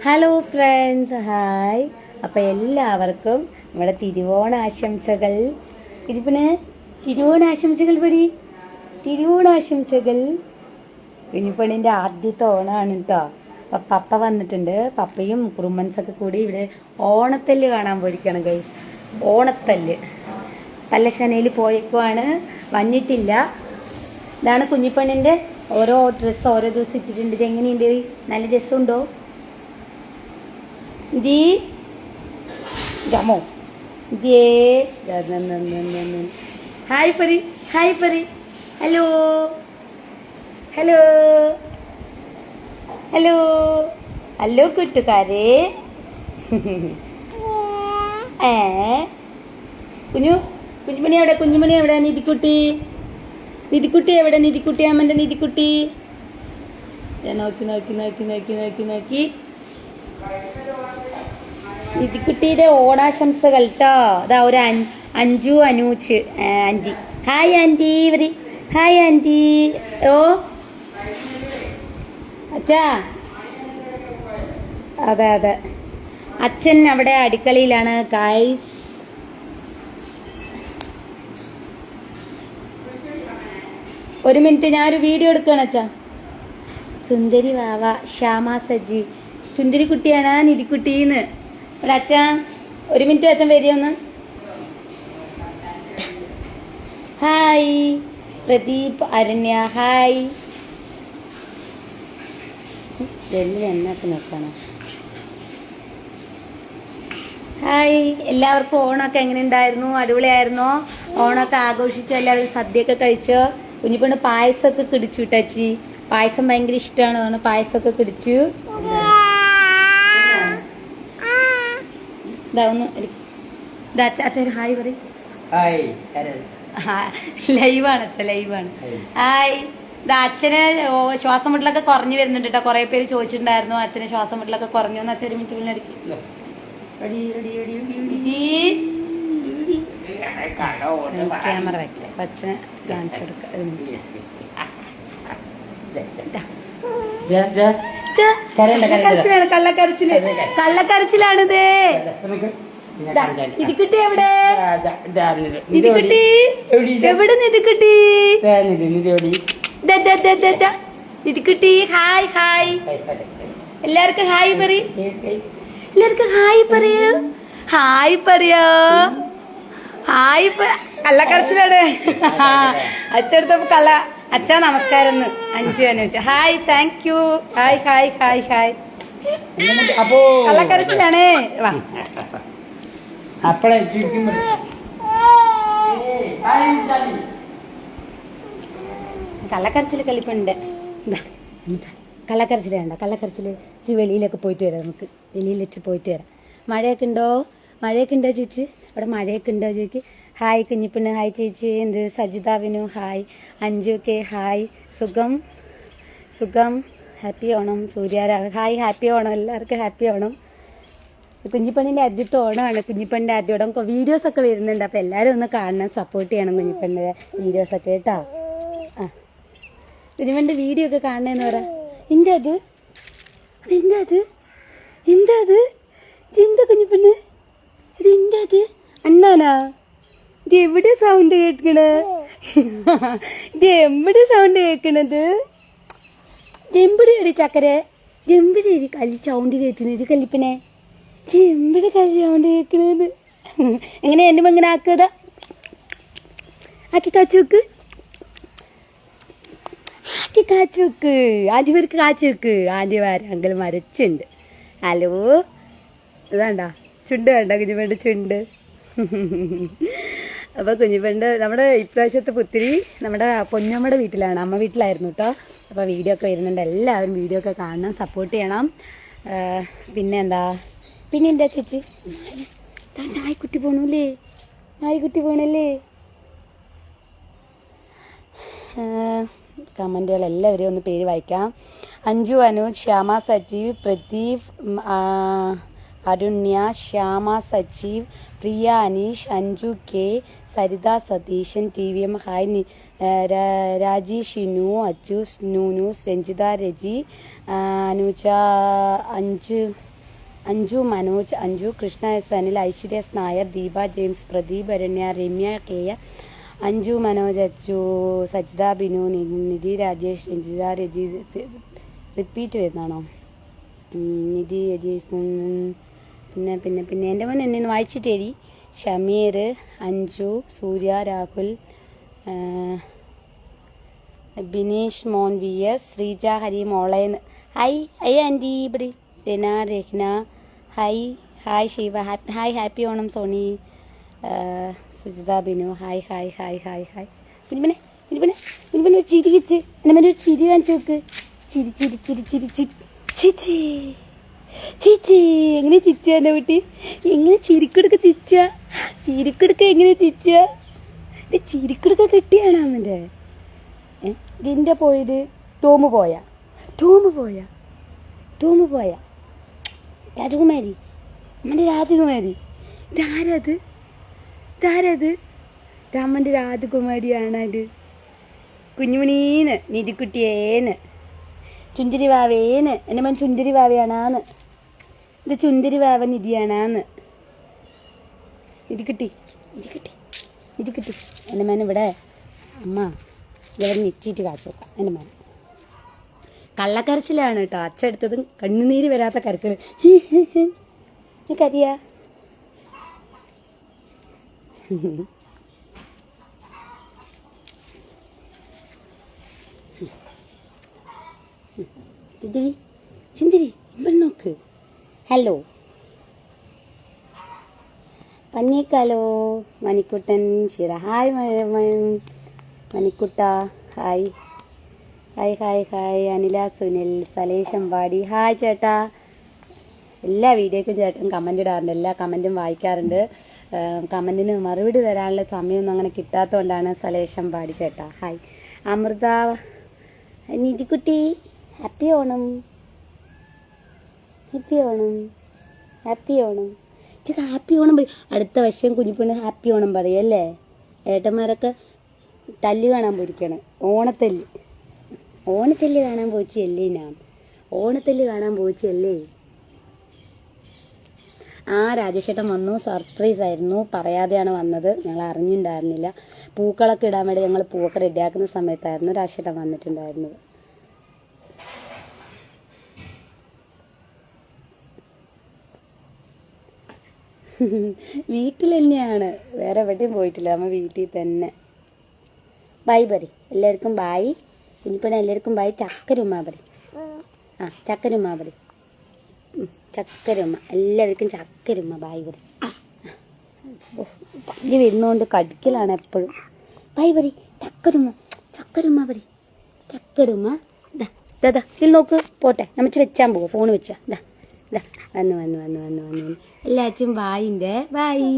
Hello friends hi അപ്പോൾ എല്ലാവർക്കും നമ്മുടെ തിരുവോണാശംസകൾ. ഇരിപ്പിന് തിരുവോണ ആശംസകൾ പടി? തിരുവോണാശംസകൾ. കുഞ്ഞിപ്പണിന്റെ ആദ്യത്തെ ഓണമാണ് കേട്ടോ അപ്പം പപ്പ വന്നിട്ടുണ്ട്. പപ്പയും കുറുമ്പൻസൊക്കെ കൂടി ഇവിടെ ഓണത്തല്ല് കാണാൻ പോയിരിക്കണം ഗൈസ് ഓണത്തല്ല്. പല്ലശനയിൽ പോയേക്കുവാണ്. വന്നിട്ടില്ല. ഇതാണ് കുഞ്ഞിപ്പണ്ണിന്റെ ഓരോ ഡ്രസ്സ് ഓരോ ദിവസം ഇട്ടിട്ടുണ്ട്. ഇത് എങ്ങനെയുണ്ട്? നല്ല രസമുണ്ടോ? ഇതീ ജമോ ഇതേ hi Pari hi Pari hello hello hello hello കൂട്ടുകാരെ. ഏ? കുഞ്ഞു കുഞ്ഞുമണി എവിടെ? കുഞ്ഞുമണി എവിടെ? നിധിക്കുട്ടി. നിധിക്കുട്ടി എവിടെ? നിധിക്കുട്ടി അമ്മന്റെ നിധിക്കുട്ടി. നോക്കി നോക്കി നോക്കി നോക്കി നോക്കി നോക്കി. നിധിക്കുട്ടിയുടെ ഓണാശംസകൾ കേട്ടോ അതാ ഒരു അഞ്ചു അനൂച്ച് ആന്റി. Hi aunty. ഇവർ. Hi aunty. ഓ. അച്ഛാ. അതെ അതെ. അച്ഛൻ അവിടെ അടുക്കളയിലാണ്. കായ്സ് ഒരു മിനിറ്റ് ഞാനൊരു വീഡിയോ എടുക്കുകയാണ് അച്ഛാ. സുന്ദരി വാവ ശ്യാമ സജി. സുന്ദരി കുട്ടിയാണ് നിധിക്കുട്ടീന്ന്. ഒരു അച്ഛ ഒരു മിനിറ്റ് അച്ഛൻ വരികയൊന്ന് ഹായ് പ്രദീപ് അരണ്യ ഹായ്. എന്നൊക്കെ നോക്കണം ഹായ് എല്ലാവർക്കും ഓണമൊക്കെ എങ്ങനെ ഉണ്ടായിരുന്നു അടിപൊളിയായിരുന്നോ? ഓണമൊക്കെ ആഘോഷിച്ചോ? എല്ലാവരും സദ്യയൊക്കെ കഴിച്ചോ? കുഞ്ഞിപ്പെണ്ണ് പായസമൊക്കെ കിടിച്ചു വിട്ടച്ചി പായസം ഭയങ്കര ഇഷ്ടമാണ് പായസമൊക്കെ കിടിച്ചു. ഇതാ ഒന്ന് എടു- ഇതാ അച്ഛ ഒരു ഹായ് പറയും? ലൈവാണ് അച്ഛ ലൈവാണ്. ഹായ്. അച്ഛന് ശ്വാസം മുട്ടലൊക്കെ കുറഞ്ഞു വരുന്നുണ്ട് കേട്ടോ കുറെ പേര് ചോദിച്ചിട്ടുണ്ടായിരുന്നു അച്ഛന് ശ്വാസം മുട്ടലൊക്കെ കുറഞ്ഞു എന്ന് അച്ഛൻ ഒരു മിനിറ്റ് പിന്നെ ready, ready, ready, ready, ready. ഇതീ. കട ഓട്ടം വാ. ക്യാമറ വെക്കാം. അപ്പൊ അച്ഛനെ കാണിച്ചു കൊടുക്കാം ഇതാ. ഇത്. കള്ളക്കരച്ചിലാണ് കള്ളക്കരച്ചിൽ. കള്ളക്കരച്ചിലാണിത്. തരാം. നിധിക്കുട്ടി എവിടെ? ഇത്? നിധി എവിടെ? ദാ, ദാ, ദാ, ദാ. നിധിക്കുട്ടി ഹായ് ഹായ്. എല്ലാവർക്കും ഹായ് പറ. എല്ലാവർക്കും ഹായ് പറയൂ. ഹായ് പറയോ. ഹായ് കള്ളക്കരച്ചിലാണ്. അച്ഛടുത്തപ്പോ കള്ള അച്ഛാ നമസ്കാരം അഞ്ചു തന്നെ വെച്ചു. Hi thank you hi hi hi hi. അപ്പോ കള്ളക്കരച്ചിലാണേ. വാ. അപ്പഴേ കള്ളക്കരച്ചിൽ കളിപ്പുണ്ട്. കള്ളക്കരച്ചിൽ. കള്ളക്കരച്ചിൽ വേണ്ട കള്ളക്കരച്ചിൽ ചി വെളിയിലൊക്കെ പോയിട്ട് വരാം നമുക്ക്. വെളിയിൽ വെച്ച് പോയിട്ട് വരാം. മഴയൊക്കെ ഉണ്ടോ? മഴയൊക്കെ ഉണ്ടോ ചേച്ചി? അവിടെ മഴയൊക്കെ ഉണ്ടോ ചേച്ചി? ഹായ് കുഞ്ഞിപ്പിന് ഹായ് ചേച്ചി എന്ത്? സജിതാവിനു ഹായ്. Anju K hi. സുഖം? സുഖം? ഹാപ്പി ഓണം. സൂര്യാരാവ് ഹായ് ഹാപ്പി ഓണം. എല്ലാവർക്കും ഹാപ്പി ഓണം. കുഞ്ഞിപ്പണ്ണിന്റെ ആദ്യത്തെ ഓണമാണ്. കുഞ്ഞിപ്പണ്ണിന്റെ ആദ്യ വീഡിയോസ് ഒക്കെ വരുന്നുണ്ട്. അപ്പോൾ എല്ലാവരും ഒന്ന് കാണണം. സപ്പോർട്ട് ചെയ്യണം കുഞ്ഞിപ്പണ്ണിന്റെ വീഡിയോസൊക്കെ കേട്ടോ? ആ. കുഞ്ഞിപ്പണ്ണിന്റെ വീഡിയോ ഒക്കെ കാണണമെന്ന് പറ. എന്റെ അത് എന്റെ അത് എന്താ അത് ഇതെന്താ കുഞ്ഞിപ്പണ്ണ്? എന്റെ അത് അണ്ണാനാ? ഇത് എവിടെ സൗണ്ട് കേൾക്കണേ? ഇത് എവിടെ സൗണ്ട് കേൾക്കണത്? ചക്കരെ. ചക്കര ജെമ്പിടി കല്ലി സൗണ്ട് കേൾക്കുന്നത് കല്ലിപ്പനെ. ജെമ്പിടി കല്ലി സൗണ്ട് കേൾക്കണത്. എങ്ങനെ എന്റെ മങ്ങനെ ആക്കുക ആക്കി കാച്ചു വെക്ക്. ആക്കി കാച്ചു വെക്ക്. ആദ്യം പേർക്ക് കാച്ചു വെക്ക്. അങ്കിൾ മരച്ചുണ്ട്. ഹലോ? ഇതാണ്ടാ? ചുണ്ട് വേണ്ട കുഞ്ഞുപെണ്ട് ചുണ്ട്. അപ്പോൾ കുഞ്ഞിപ്പണ്ട് നമ്മുടെ ഇപ്രാവശ്യത്തെ പുത്തിരി നമ്മുടെ പൊന്നമ്മയുടെ വീട്ടിലാണ്. അമ്മ വീട്ടിലായിരുന്നു കേട്ടോ അപ്പോൾ വീഡിയോ ഒക്കെ വരുന്നുണ്ട്. എല്ലാവരും വീഡിയോ ഒക്കെ കാണണം സപ്പോർട്ട് ചെയ്യണം. പിന്നെ എന്താ? പിന്നെ എന്താ ചേച്ചി? നായ്ക്കുട്ടി പോണല്ലേ? നായ്ക്കുട്ടി പോണല്ലേ? കമന്റുകൾ എല്ലാവരെയും ഒന്ന് പേര് വായിക്കാം. Anju Anuj Shyama Sajeev Pradeep Arunya Shyama Sajeev Priya Aneesh Anju K Saritha Satheesan T V M hi നി- ആ, Raji Shinu Achu സ്നുനു Ranjitha Raji Anuja Anju Anju Manoj Anju Krishna S Anil Aishwarya S Nair Deepa James Pradeep Aranya Ramya K Anju Manoj Achu Sajitha Binu Nidhi Rajesh Ranjitha Raji repeat വരുന്നതാണോ? Nidhi Rajeesh പിന്നെ പിന്നെ പിന്നെ എന്റെ മോൻ എന്നെ വായിച്ചിട്ടേരി ഷമീർ അഞ്ജു സൂര്യ രാഹുൽ ബിനീഷ് മോൻ V S Sreeja Hari മോളേന്ന് hi I aunty ഇവിടെ രന Rahna hi hi Shiva. Happy hi happy Onam Soni. Sujitha Binu. Hi hi hi hi hi. പിന്നെ പിന്നെ പിന്നെ ഒരു ചിരി എന്നെ ഒരു ചിരി വാങ്ങിച്ചു നോക്ക്. ചിരി ചിരി ചിരി ചിരി ചിരി ചിരി. ചിച്ചി എങ്ങനെ ചിച്ച എന്റെ കുട്ടി? എങ്ങനെ ചിരിക്കെടുക്ക ചിച്ച ചിരിക്കെടുക്ക എങ്ങനെ ചിച്ച ഇത് ചിരിക്കെടുക്ക കിട്ടിയാണ് അമ്മന്റെ ഇതിന്റെ പോയത് ടോമ് പോയ. ടോമ് പോയ. ടോമ് പോയ. രാജകുമാരി. അമ്മന്റെ രാജകുമാരി. ഇതാരത്? ഇതാരത്? ഇതമ്മന്റെ രാജകുമാരിയാണ് അത് കുഞ്ഞുമണീന്ന് നിധിക്കുട്ടിയേന്ന്. ചുന്തിരി വാവേന്ന് എന്റെ മൻ ചുന്തിരി വാവയാണാന്ന് ഇത് ചുന്തിരി വേവൻ ഇതിയാണെന്ന് ഇത് കിട്ടി. ഇത് കിട്ടി. ഇത് കിട്ടി. എന്റെ മേനെ ഇവിടെ അമ്മ ഇവിടെ നിച്ചിട്ട് കാച്ചു നോക്കാം. എന്റെ മേനെ. കള്ളക്കരച്ചിലാണ് കേട്ടോ. അച്ചെടുത്തതും കണ്ണുനീര് വരാത്ത കരച്ചിൽ കരിയാ. ചിന്തിരി. ചിന്തിരി. ഇവിടെ നോക്ക്. ഹലോ പന്നിക്കാലോ മണിക്കുട്ടൻ ശിര hi മണിക്കുട്ട. Hi hi hi hi Anila Sunil Salesh Ambadi hi ചേട്ടാ. എല്ലാ വീഡിയോക്കും ചേട്ടൻ കമന്റ് ഇടാറുണ്ട്. എല്ലാ കമന്റും വായിക്കാറുണ്ട്. കമന്റിന് മറുപടി തരാനുള്ള സമയമൊന്നും അങ്ങനെ കിട്ടാത്തതുകൊണ്ടാണ് സലേഷ് അമ്പാടി ചേട്ടാ. Hi Amritha നിധികുട്ടി happy Onam. Happy Onam. Happy Onam. ചേട്ടാ ഹാപ്പി ഓണം പറയും. അടുത്ത വർഷം കുഞ്ഞിപ്പെണ്ണ് ഹാപ്പി ഓണം പറയും അല്ലേ? ഏട്ടന്മാരൊക്കെ തല്ല് കാണാൻ പോയിരിക്കണം. ഓണത്തല്ല്. ഓണത്തല്ല് കാണാൻ പോയിച്ചല്ലേ ഞാൻ? ഓണത്തല്ല് കാണാൻ പോയിച്ചല്ലേ? ആ രാജേഷേട്ടൻ വന്നു. സർപ്രൈസ് ആയിരുന്നു. പറയാതെയാണ് വന്നത്. ഞങ്ങൾ അറിഞ്ഞിട്ടുണ്ടായിരുന്നില്ല പൂക്കളൊക്കെ ഇടാൻ വേണ്ടി ഞങ്ങൾ പൂവൊക്കെ റെഡിയാക്കുന്ന സമയത്തായിരുന്നു രാജേഷേട്ടൻ വന്നിട്ടുണ്ടായിരുന്നത്. വീട്ടിൽ തന്നെയാണ് വേറെ എവിടെയും പോയിട്ടില്ല. അമ്മ വീട്ടിൽ തന്നെ. ബായ് പറ എല്ലാവർക്കും ബായ് കുഞ്ഞിപ്പണ എല്ലാവർക്കും ബായ് ചക്കരുമ്മ പറ. ആ ചക്കരുമ്മ പറ. ചക്കരുമ്മ എല്ലാവർക്കും ചക്കരുമ്മ ബായ് പറ പല്ലി വരുന്നോണ്ട് കടിക്കലാണ് എപ്പോഴും. ബായ് പറ ചക്കരുമ്മ ചക്കരുമ്മ പറ. ചക്കരുമ്മ ദാ ദാ ഇതിൽ നോക്ക്. പോട്ടെ. നമ്മച്ച് വെച്ചാൻ പോവാ. ഫോൺ വെച്ചാ. ദാ. വന്നു വന്നു വന്നു വന്നു വന്നു എല്ലാച്ചും ബായിന്റെ ബായി